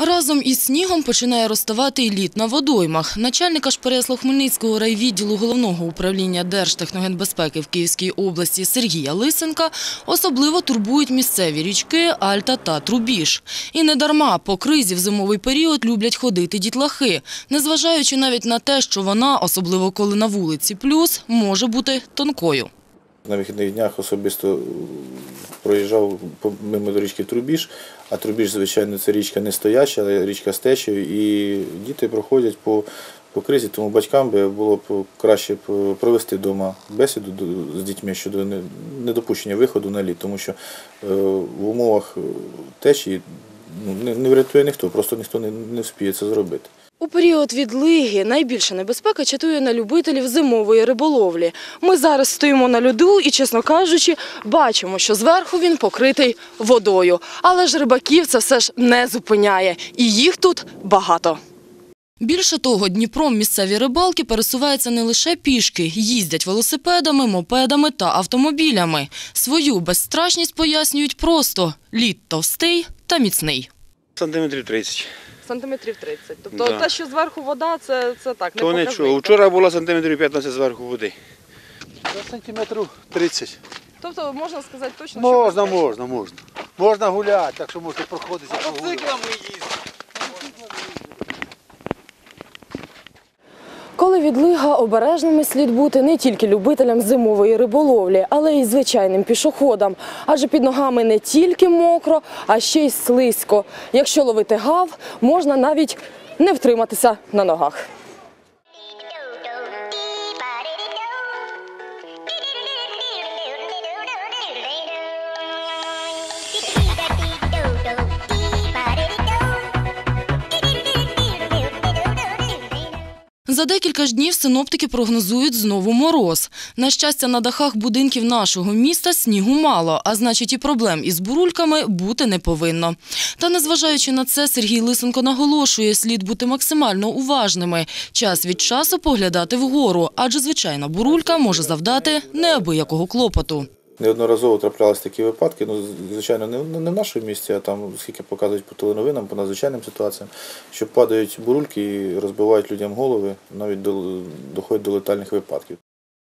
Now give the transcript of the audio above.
Разом із снігом починає розставати і лід на водоймах. Начальника ж Переяслав-Хмельницького райвідділу Головного управління Держтехногенбезпеки в Київській області Сергія Лисенка особливо турбують місцеві річки Альта та Трубіж. І не дарма по кризі в зимовий період люблять ходити дітлахи, незважаючи навіть на те, що вона, особливо коли на вулиці плюс, може бути тонкою. На вихідних днях особисто е, проїжджав мимо до річки Трубіж, а Трубіж, звичайно, це річка не стояча, але річка з течею, і діти проходять по, по кризі, тому батькам би було б краще провести вдома бесіду з дітьми щодо недопущення виходу на лід, тому що е, в умовах е, течії ну, не, врятує ніхто, просто ніхто не, не вспіє це зробити. У період відлиги найбільша небезпека чатує на любителів зимової риболовлі. Ми зараз стоїмо на льоду і, чесно кажучи, бачимо, що зверху він покритий водою. Але ж рибаків це все ж не зупиняє. І їх тут багато. Більше того, Дніпром місцеві рибалки пересуваються не лише пішки, їздять велосипедами, мопедами та автомобілями. Свою безстрашність пояснюють просто – лід товстий та міцний. Сантиметрів 30. Сантиметрів 30. Тобто Да. те, що зверху вода, це, це так, То нічого. Вчора було сантиметрів 15 зверху води. Сантиметрів 30. Тобто можна сказати точно, Можна, можна, можна. Можна гуляти, так що можна проходити. прогулювати. Коли відлига, обережними слід бути не тільки любителям зимової риболовлі, але й звичайним пішоходам. Адже під ногами не тільки мокро, а ще й слизько. Якщо ловити гав, можна навіть не втриматися на ногах. За декілька ж днів синоптики прогнозують знову мороз. На щастя, на дахах будинків нашого міста снігу мало, а значить і проблем із бурульками бути не повинно. Та незважаючи на це, Сергій Лисенко наголошує, слід бути максимально уважними. Час від часу поглядати вгору, адже звичайна бурулька може завдати неабиякого клопоту. Неодноразово траплялись такі випадки, ну, звичайно, не, не в нашому місті, а там, скільки показують по теленовинам, по надзвичайним ситуаціям, що падають бурульки і розбивають людям голови, навіть до, доходять до летальних випадків.